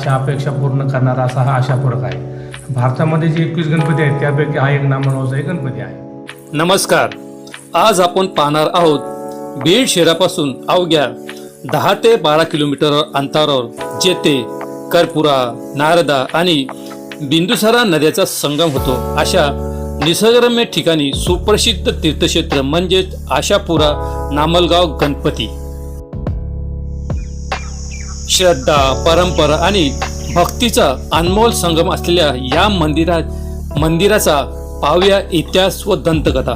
अशा अपेक्षा पूर्ण करणारा असा हा आशापूरक आहे. भारतामध्ये जे एकवीस गणपती आहेत त्यापैकी हा एक नामनावाचा एक गणपती आहे. नमस्कार. आज आपण पाहणार आहोत बीड शहरापासून अवघ्या दहा ते बारा किलोमीटर अंतरावर जेथे करपुरा नारदा आणि बिंदुसारा नद्याचा संगम होतो. अशा निसर्गरम्य ठिकाणी सुप्रसिद्ध तीर्थक्षेत्र म्हणजेच आशापुरा नामलगाव गणपती. श्रद्धा परंपरा आणि भक्तीचा अनमोल संगम असलेल्या या मंदिरात मंदिराचा पाहूया इतिहास व दंतकथा.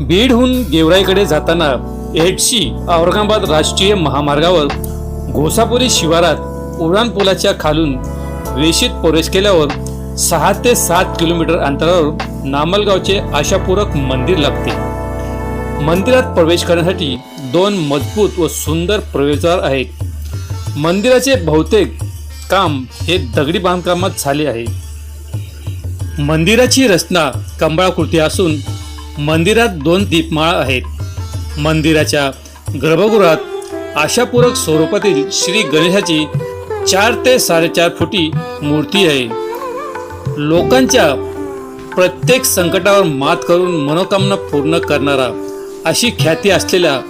बीडहून गेवराईकडे जाताना एडशी औरंगाबाद राष्ट्रीय महामार्गावर घोसापुरी शिवारात उडान पुलाच्या खालून वेशीत प्रवेश केल्यावर सहा ते सात किलोमीटर अंतरावर नामलगावचे आशापूरक मंदिर लागते. मंदिरात प्रवेश करण्यासाठी दोन मजबूत व सुंदर प्रवेशद्वार आहेत. मंदिराचे बहुतेक काम हे दगडी बांधकामात झाले आहे. मंदिराची रचना कंबळाकृती असून मंदिरात दोन दीपमाळा आहेत. मंदिराच्या गर्भगृहात आशापूरक स्वरूपातील श्री गणेशाची चार ते साडेचार फुटी मूर्ती आहे. लोकांच्या प्रत्येक संकटावर मात करून मनोकामना पूर्ण करणारा अशी ख्याती असलेल्या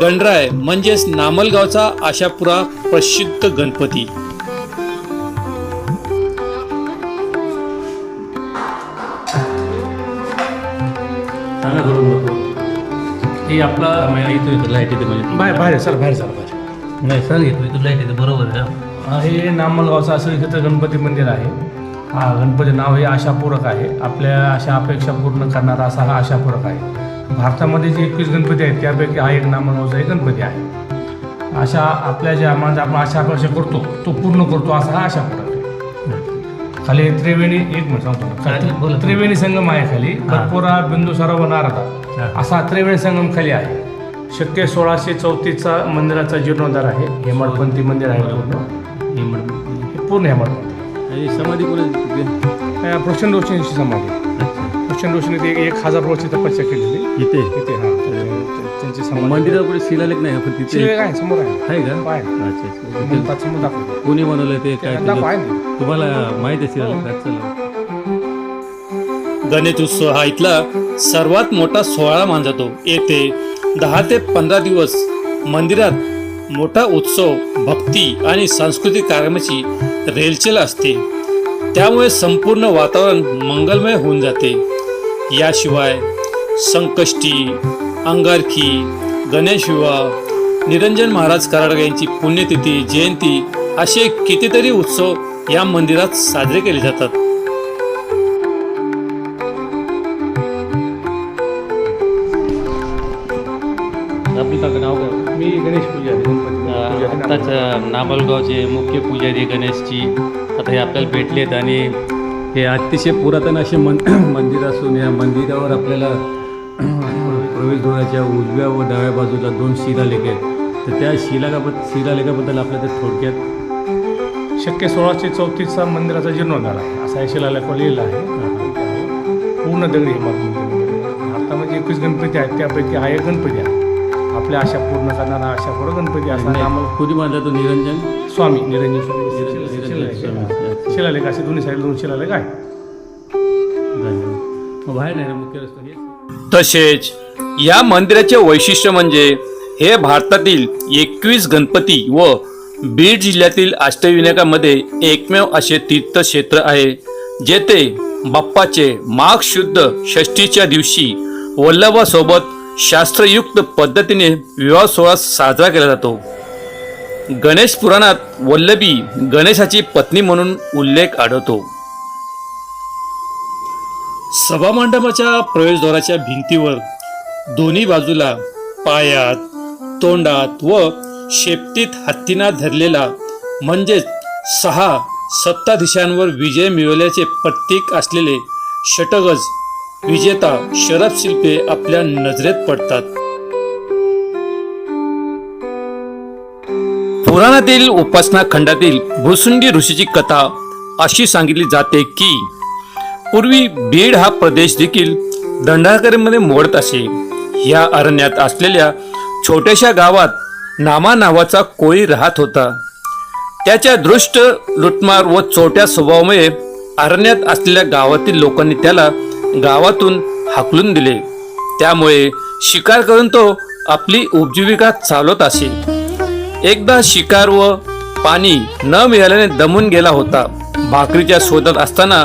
गणराय म्हणजेच नामलगावचा आशापुरा प्रसिद्ध गणपती. हे आपला इथं लाइट येते म्हणजे. बाहेर बाहेर सर बाहेर सर बाहेर. नाही सांग येतो इथं लाइट येते बरोबर आहे हा, हे नामलगावचं असं इथं गणपती मंदिर आहे. हा गणपती नाव हे आशापूरक आहे. आपल्या अशा अपेक्षा पूर्ण करणारा असा हा आशापूरक आहे. भारतामध्ये जे एकवीस गणपती आहेत त्यापैकी हा एक नामलगावचा एक गणपती आहे. अशा आपल्या ज्या म्हणजे आपण अशा अपेक्षा करतो तो पूर्ण करतो असा हा आशापूरक आहे. खाली त्रिवेणी एक मिनिट सांगतो. त्रिवेणी संगम आहे खाली. कर्पुरा बिंदुसारा व नारदा. असा त्रिवेणी संगम खाली आहे. शक्य सोळाशे चौतीसचा मंदिराचा जीर्णोद्धार आहे. हेमाडपंथी मंदिर आहे पूर्ण. पूर्ण हेमाडपंथी. आणि समाधी प्रचंड रोशनीची समाधी. प्रचंड रोशनी ते एक हजार वर्षी तपस्या केलेली. इथे? इथे हा. त्यांची समाधी. कुठे शिलालेख नाही पण तिथे काय समोर आहे. आहे का? पाय अच्छा समोर दाखवतो. कोणी बनवलं ते काय त्यांना तुम्हाला माहीत आहे शिलालेख चला. गणेश उत्सव हा इथला सर्वात मोठा सोहळा मानला जातो येथे दहा ते पंधरा दिवस मंदिरात मोठा उत्सव भक्ती आणि सांस्कृतिक कार्यक्रमाची रेलचेल असते. त्यामुळे संपूर्ण वातावरण मंगलमय होऊन जाते. याशिवाय संकष्टी अंगारकी गणेश विवाह निरंजन महाराज कराडगे यांची पुण्यतिथी जयंती असे कितीतरी उत्सव या मंदिरात साजरे केले जातात. नाव काय? मी गणेश पुजारी. आत्ताच नामलगावचे मुख्य पुजारी गणेशची आता हे आपल्याला भेटले आहेत आणि हे अतिशय पुरातन असे मन मंदिर असून या मंदिरावर आपल्याला प्रवेशद्वाराच्या उजव्या व डाव्या बाजूला दोन शिलालेख आहेत. तर त्या शिलालेखाबद्दल शिलालेखाबद्दल आपल्याला ते थोडक्यात शक्य सोळाशे चौतीसचा मंदिराचा जीर्णोद्धार आहे. असा हे शिलालेख लिहिला आहे. पूर्ण दगडी इमारत भारतामध्ये एकवीस गणपती आहेत. त्यापैकी हा एक गणपती आहे. आपल्या आशा पूर्ण करणारा आशा पूर्ण गणपती असा नाम कुठे बांधला तो निरंजन? स्वामी निरंजन स्वामी. निरंजन शिलालेख असे दोन्ही साईड दोन शिलालेख आहे बाहेर नाही मुख्य रस्ता तसेच या मंदिराचे वैशिष्ट्य म्हणजे हे भारतातील एकवीस गणपती व बीड जिल्ह्यातील अष्टविनायकामध्ये एकमेव असे तीर्थक्षेत्र आहे जेथे बाप्पाचे माघ शुद्ध षष्टीच्या दिवशी वल्लभासोबत शास्त्रयुक्त पद्धतीने विवाह सोहळा साजरा केला जातो. गणेश पुराणात वल्लभी गणेशाची पत्नी म्हणून उल्लेख आढळतो. सभामंडपाच्या प्रवेशद्वाराच्या भिंतीवर दोन्ही बाजूला पायात तोंडात व शेपटीत हत्तीना धरलेला म्हणजेच सहा सत्ताधीशांवर विजय मिळवल्याचे प्रतीक असलेले षटगज विजेता शरद शिल्पे आपल्या नजरेत पडतात. पुराणातील उपासना खंडातील भुसुंडी ऋषीची कथा अशी सांगितली जाते की पूर्वी बीड हा प्रदेश देखील दंडाकरीमध्ये मोडत असे. या अरण्यात असलेल्या छोट्याशा गावात नामा नावाचा कोळी राहत होता. त्याच्या दृष्ट लुटमार व चोट्या स्वभावामुळे अरण्यात असलेल्या गावातील लोकांनी त्याला गावातून हाकलून दिले. त्यामुळे शिकार करून तो आपली उपजीविका चालवत असे. एकदा शिकार व पाणी न मिळाल्याने दमून गेला होता. भाकरीच्या शोधात असताना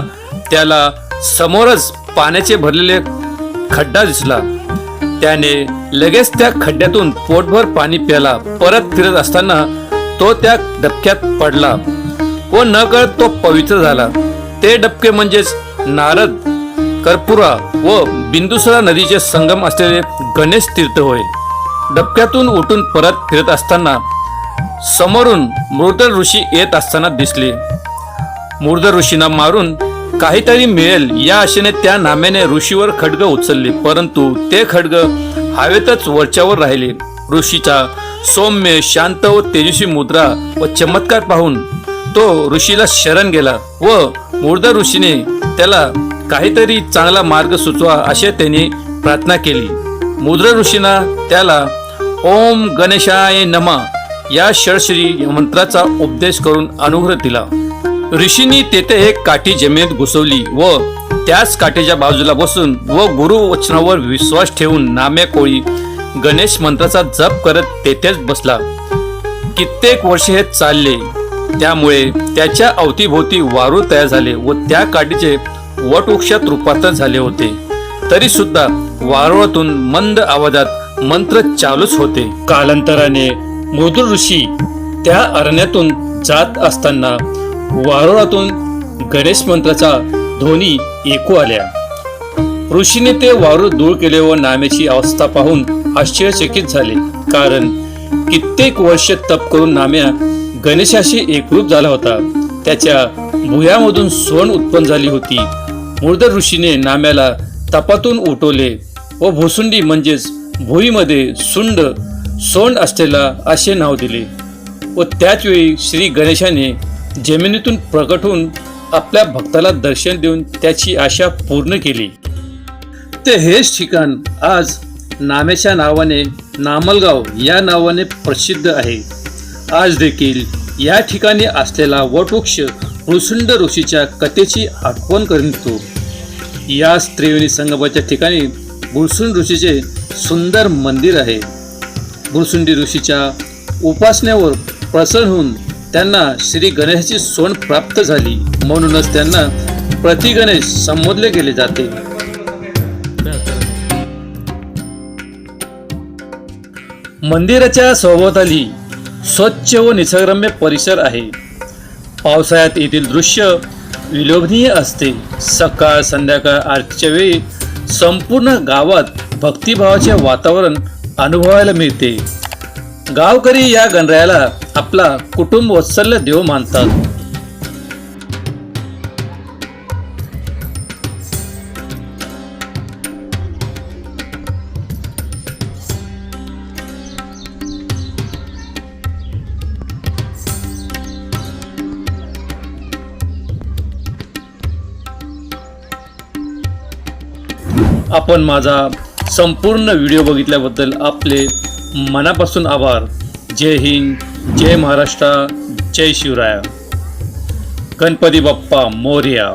त्याला समोरच पाण्याचे भरलेले खड्डा दिसला. त्याने लगेच त्या खड्ड्यातून पोटभर पाणी प्याला परत फिरत असताना तो त्या डबक्यात पडला व न कळत तो पवित्र झाला. ते डबके म्हणजेच नारद कर्पुरा व बिंदुसरा नदीचे संगम असलेले गणेश तीर्थ होय. डबक्यातून उठून परत फिरत असताना समोरून मृद ऋषी येत असताना दिसले. मृद ऋषींना मारून काहीतरी मिळेल या आशेने त्या नाम्याने ऋषीवर खडग उचलले परंतु ते खडग हवेतच वरच्यावर राहिले. ऋषीचा सौम्य शांत व तेजस्वी मुद्रा व चमत्कार पाहून तो ऋषीला शरण गेला व मूर्ध ऋषीने त्याला काहीतरी चांगला मार्ग सुचवा असे त्याने प्रार्थना केली. मुद्र ऋषीना त्याला ओम गणेशाय नमा. या षडश्री मंत्राचा उपदेश करून अनुग्रह दिला. ऋषींनी तेथे एक काठी जमिनीत घुसवली व त्याच काठीच्या बाजूला बसून व गुरु वचनावर विश्वास ठेवून नाम्या कोळी गणेश मंत्राचा जप करत तेथेच बसला. कित्येक वर्षे हे चालले. त्यामुळे त्याच्या अवतीभोवती वारू तयार झाले व त्या काठीचे वटवृक्षात रूपांतर झाले होते. तरी सुद्धा वारुळातून मंद आवाजात मंत्र चालूच होते. कालांतराने मृदुर ऋषी त्या अरण्यातून जात असताना वारुळातून गणेश मंत्राचा ध्वनी ऐकू आल्या. ऋषीने ते वारुळ दूर केले व नाम्याची अवस्था पाहून आश्चर्यचकित झाले. कारण कित्येक वर्ष तप करून नाम्या गणेशाशी एकरूप झाला होता. त्याच्या भुयामधून सोन उत्पन्न झाली होती. मृद ऋषीने नाम्याला तपातून उठवले व भुसुंडी म्हणजेच भुईमध्ये सुंड सोंड असलेला असे नाव दिले व त्याचवेळी श्री गणेशाने जमिनीतून प्रकट होऊन आपल्या भक्ताला दर्शन देऊन त्याची आशा पूर्ण केली. ते हेच ठिकाण आज नामेच्या नावाने नामलगाव या नावाने प्रसिद्ध आहे. आज देखील या ठिकाणी असलेला वटवृक्ष ऋसुंड ऋषीच्या कथेची आठवण करून याच या त्रिवेणी संगमाच्या ठिकाणी बुरसुंड ऋषीचे सुंदर मंदिर आहे. भुरसुंडी ऋषीच्या उपासनेवर प्रसन्न होऊन त्यांना श्री गणेशाची सोन प्राप्त झाली. म्हणूनच त्यांना प्रतिगणेश संबोधले गेले जाते. मंदिराच्या सभोवताली स्वच्छ व निसर्गरम्य परिसर आहे. पावसाळ्यात येथील दृश्य विलोभनीय असते. सकाळ संध्याकाळ आरतीच्या वेळी संपूर्ण गावात भक्तिभावाचे वातावरण अनुभवायला मिळते. गावकरी या गणरायाला आपला कुटुंब वत्सल्य देव मानतात. आपण माझा संपूर्ण व्हिडिओ बघितल्याबद्दल आपले मनापासून आभार. जय हिंद जय महाराष्ट्र जय शिवराया. गणपती बाप्पा मोर्या.